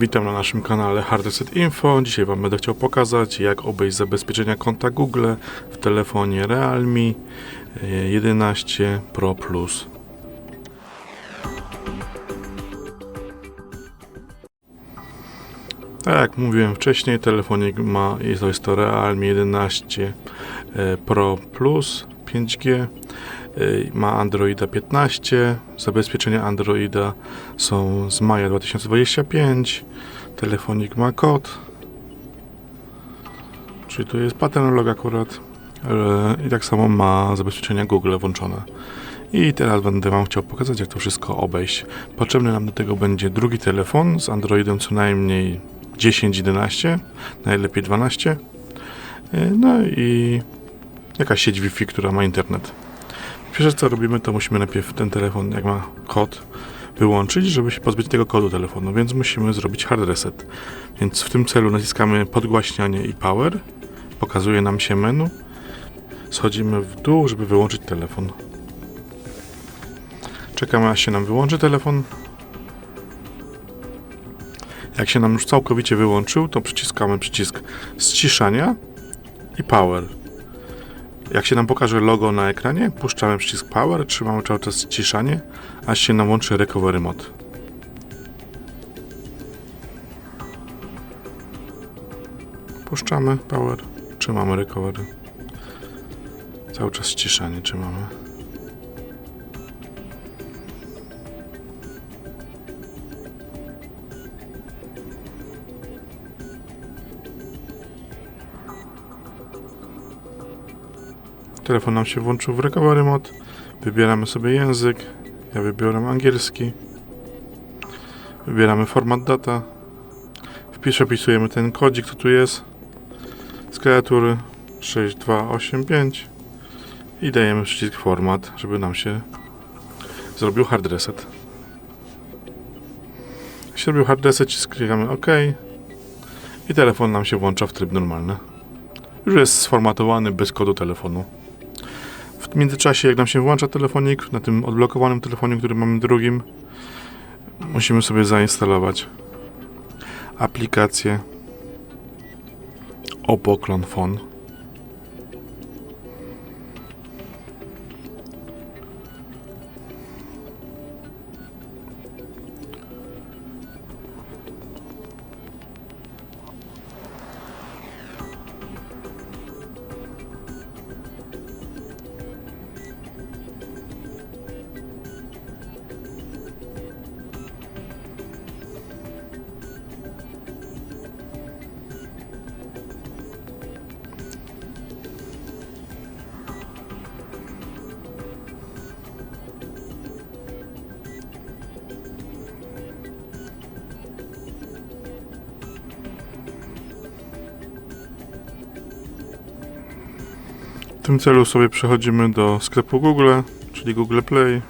Witam na naszym kanale Hard Reset Info. Dzisiaj Wam będę chciał pokazać, jak obejść zabezpieczenia konta Google w telefonie Realme e, 11 Pro Plus. Tak jak mówiłem wcześniej, telefonik ma, to jest to Realme 11 e, Pro Plus 5G. E, Ma Androida 15. Zabezpieczenia Androida są z maja 2025. Telefonik ma kod. Czyli tu jest pattern log akurat. e, I tak samo ma zabezpieczenia Google włączone. I teraz będę Wam chciał pokazać, jak to wszystko obejść. Potrzebny nam do tego będzie drugi telefon z Androidem co najmniej 10-11, najlepiej 12. E, No i jakaś sieć Wi-Fi, która ma internet. Pierwsze co robimy, to musimy najpierw ten telefon, jak ma kod, wyłączyć, żeby się pozbyć tego kodu telefonu, więc musimy zrobić hard reset. Więc w tym celu naciskamy podgłaśnianie i power, pokazuje nam się menu, schodzimy w dół, żeby wyłączyć telefon. Czekamy aż się nam wyłączy telefon. Jak się nam już całkowicie wyłączył, to przyciskamy przycisk ściszania i power. Jak się nam pokaże logo na ekranie, puszczamy przycisk Power, trzymamy cały czas ściszanie, aż się nam łączy Recovery Mode. Puszczamy Power, trzymamy Recovery. Cały czas ściszanie trzymamy. Telefon nam się włączył w recovery mode. Wybieramy sobie język. Ja wybiorę angielski. Wybieramy format data. Wpisz, wpisujemy ten kodzik, co tu jest. Z klawiatury 6285 i dajemy przycisk format, żeby nam się zrobił hard reset. Się zrobił hard reset, klikamy OK i telefon nam się włącza w tryb normalny. Już jest sformatowany bez kodu telefonu. W międzyczasie, jak nam się włącza telefonik, na tym odblokowanym telefonie, który mamy drugim, musimy sobie zainstalować aplikację Oppo Clone Phone. W tym celu sobie przechodzimy do sklepu Google, czyli Google Play.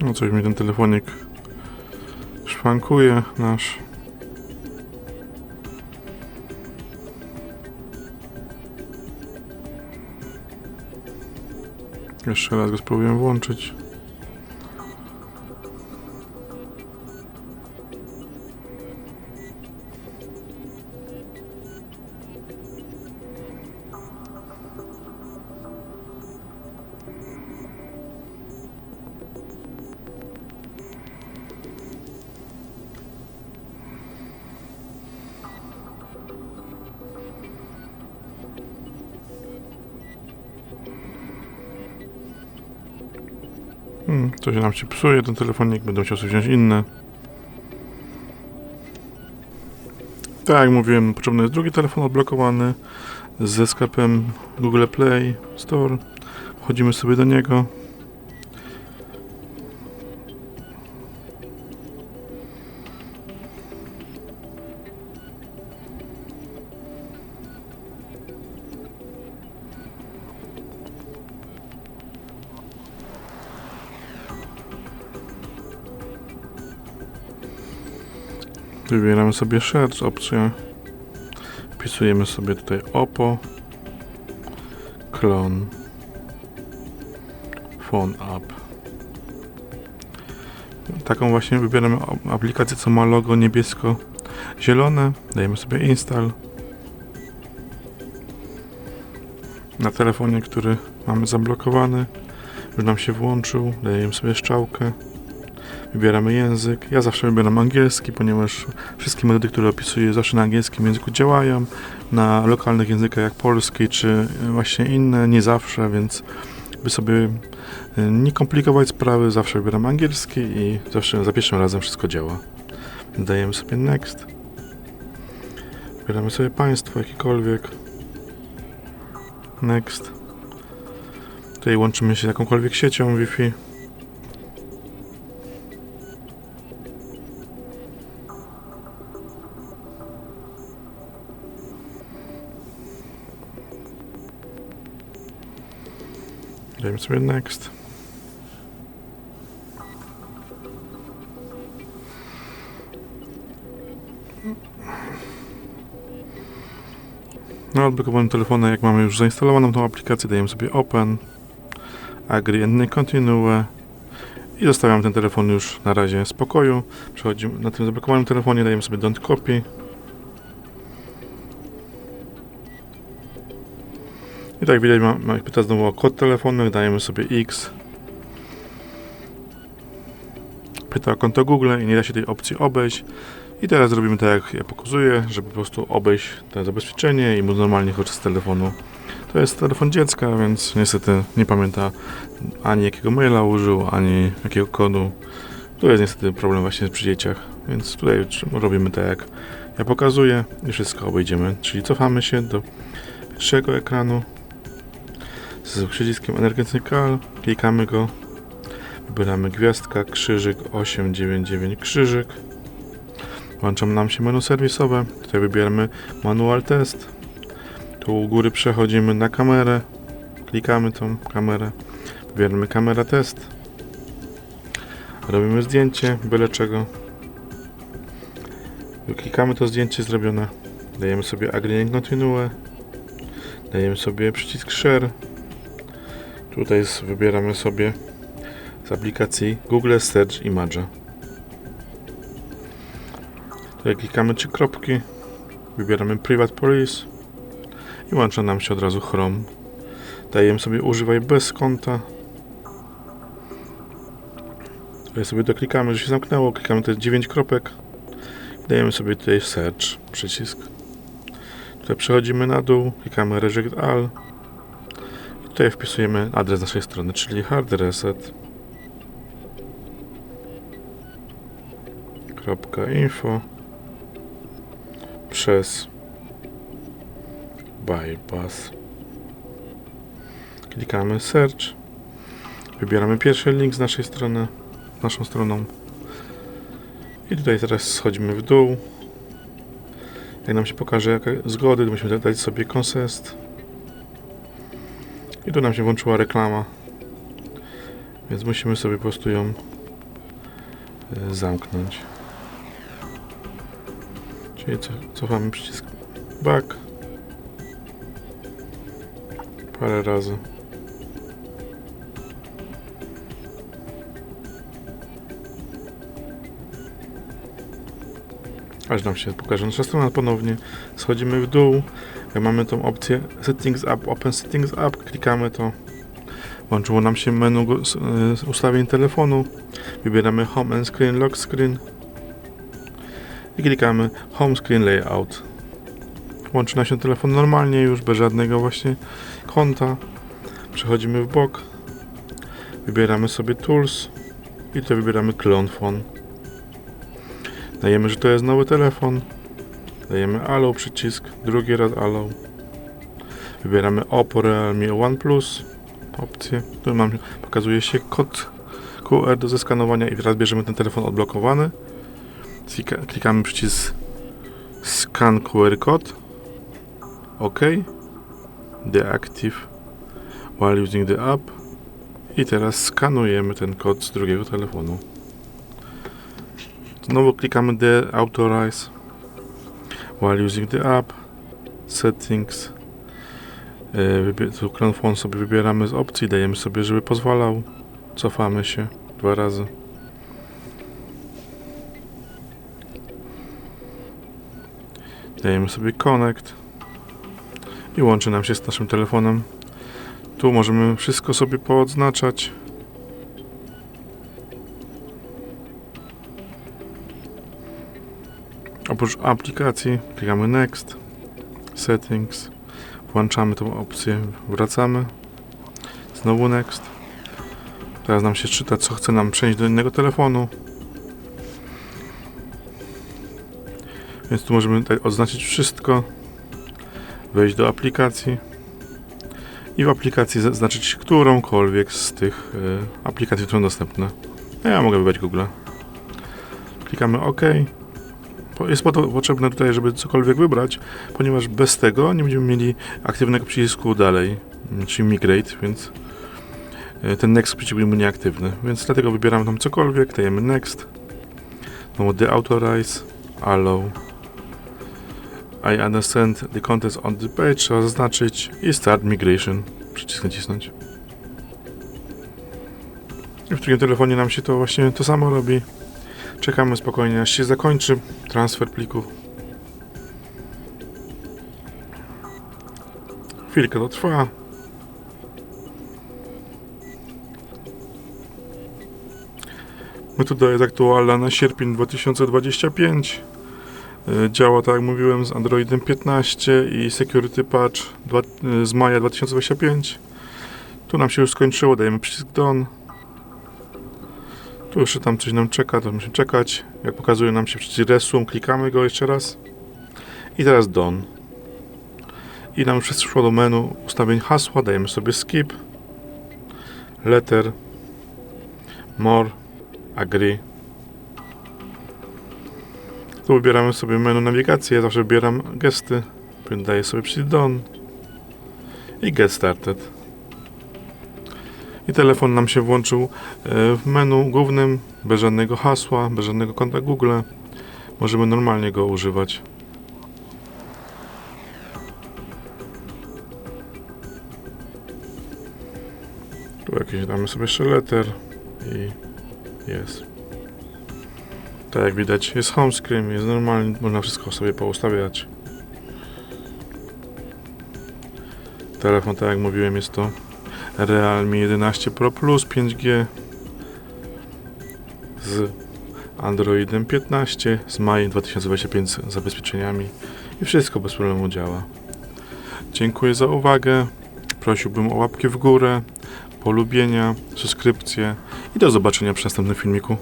No coś mi ten telefonik szwankuje nasz. Jeszcze raz go spróbuję włączyć. Hmm, się nam się psuje, ten telefonik, będę musiał sobie wziąć inny. Tak jak mówiłem, potrzebny jest drugi telefon odblokowany ze sklepem Google Play Store. Wchodzimy sobie do niego. Wybieramy sobie Search opcję. Wpisujemy sobie tutaj Oppo. Clone. Phone App. taką właśnie wybieramy aplikację, co ma logo niebiesko-zielone. Dajemy sobie install. Na telefonie, który mamy zablokowany, już nam się włączył. Dajemy sobie strzałkę. Wybieramy język. Ja zawsze wybieram angielski, ponieważ wszystkie metody, które opisuję, zawsze na angielskim języku działają. Na lokalnych językach jak polski czy właśnie inne nie zawsze, więc by sobie y, nie komplikować sprawy, zawsze wybieram angielski i zawsze za pierwszym razem wszystko działa. Dajemy sobie next. Wybieramy sobie państwo jakiekolwiek. Next. Tutaj łączymy się z jakąkolwiek siecią Wi-Fi. Dajemy sobie next. Na odblokowanym telefonie, jak mamy już zainstalowaną tą aplikację, dajemy sobie open, agree and continue i zostawiam ten telefon już na razie w spokoju. Przechodzimy na tym zablokowanym telefonie, dajemy sobie don't copy. I tak widać, ma, ma, pyta znowu o kod telefonu, dajemy sobie X. Pyta o konto Google i nie da się tej opcji obejść. I teraz zrobimy tak, jak ja pokazuję, żeby po prostu obejść to zabezpieczenie i móc normalnie korzystać z telefonu. To jest telefon dziecka, więc niestety nie pamięta ani jakiego maila użył, ani jakiego kodu. Tu jest niestety problem właśnie przy dzieciach, więc tutaj robimy tak, jak ja pokazuję i wszystko obejdziemy. Czyli cofamy się do pierwszego ekranu z przyciskiem Energetycal, klikamy go, wybieramy gwiazdka, krzyżyk 899 krzyżyk. Włączam nam się menu serwisowe. Tutaj wybieramy manual test. Tu u góry przechodzimy na kamerę. Klikamy tą kamerę. Wybieramy kamera test. Robimy zdjęcie, byle czego. Klikamy to zdjęcie zrobione. Dajemy sobie agree continue. Dajemy sobie przycisk share. Tutaj wybieramy sobie z aplikacji Google Search Image. Tutaj klikamy trzy kropki, wybieramy Private Police i łączy nam się od razu Chrome. Dajemy sobie używaj bez konta. Tutaj sobie doklikamy, że się zamknęło, klikamy te 9 kropek i dajemy sobie tutaj Search przycisk. Tutaj przechodzimy na dół, klikamy Reject All tutaj wpisujemy adres naszej strony, czyli hard reset. info przez bypass. Klikamy search. Wybieramy pierwszy link z naszej strony, naszą stroną. I tutaj teraz schodzimy w dół. Jak nam się pokaże jakie zgody, musimy dać sobie consent. I tu nam się włączyła reklama. Więc musimy sobie po prostu ją y, zamknąć. Czyli co, cofamy przycisk back parę razy. Aż nam się pokaże nasza strona ponownie. Schodzimy w dół. Mamy tą opcję Settings Up, Open Settings Up, klikamy to. Włączyło nam się menu y, ustawień telefonu. Wybieramy Home and Screen, Lock Screen i klikamy Home Screen Layout. Łączy nam się telefon normalnie, już bez żadnego właśnie konta. Przechodzimy w bok. Wybieramy sobie Tools i tu wybieramy Clone Phone. Dajemy, że to jest nowy telefon. Dajemy Allow przycisk, drugi raz Allow. Wybieramy Oppo Realme OnePlus opcję. Tu nam pokazuje się kod QR do zeskanowania i teraz bierzemy ten telefon odblokowany. Klika- Klikamy przycisk Scan QR Code. OK. Deactive while using the app. I teraz skanujemy ten kod z drugiego telefonu. Znowu klikamy the authorize while using the app settings e, tu kronfon sobie wybieramy z opcji, dajemy sobie, żeby pozwalał. Cofamy się dwa razy. Dajemy sobie connect i łączy nam się z naszym telefonem. Tu możemy wszystko sobie poodznaczać. Oprócz aplikacji klikamy Next, Settings, włączamy tą opcję, wracamy, znowu Next. Teraz nam się czyta, co chce nam przenieść do innego telefonu. Więc tu możemy tutaj oznaczyć wszystko, wejść do aplikacji i w aplikacji zaznaczyć którąkolwiek z tych y, aplikacji, które są dostępne. Ja mogę wybrać Google. Klikamy OK. Jest po to potrzebne tutaj, żeby cokolwiek wybrać, ponieważ bez tego nie będziemy mieli aktywnego przycisku dalej, mm, czyli migrate, więc y, ten next przycisk będzie nieaktywny. Więc dlatego wybieramy tam cokolwiek, dajemy next, no deauthorize, allow, I understand the contents on the page, trzeba zaznaczyć i start migration, przycisk nacisnąć. I w drugim telefonie nam się to właśnie to samo robi. Czekamy spokojnie, aż się zakończy transfer plików. Chwilkę to trwa. Metoda jest aktualna na sierpień 2025. Y, Działa tak jak mówiłem z Androidem 15 i Security Patch y, z maja 2025. Tu nam się już skończyło, dajemy przycisk Done. Tu jeszcze tam coś nam czeka, to musimy czekać. Jak pokazuje nam się przycisk Resume, klikamy go jeszcze raz. I teraz Done. I nam przyszło do menu ustawień hasła, dajemy sobie Skip, Letter, More, Agree. Tu wybieramy sobie menu nawigacji, ja zawsze wybieram gesty, daję sobie przycisk Done i Get Started. I telefon nam się włączył e, w menu głównym, bez żadnego hasła, bez żadnego konta Google. Możemy normalnie go używać. Tu jakieś damy sobie jeszcze letter i jest. Tak jak widać jest home screen, jest normalnie, można wszystko sobie poustawiać. Telefon, tak jak mówiłem, jest to Realme 11 Pro Plus 5G z Androidem 15 z maja 2025 z zabezpieczeniami i wszystko bez problemu działa. Dziękuję za uwagę. Prosiłbym o łapki w górę, polubienia, subskrypcję i do zobaczenia w następnym filmiku.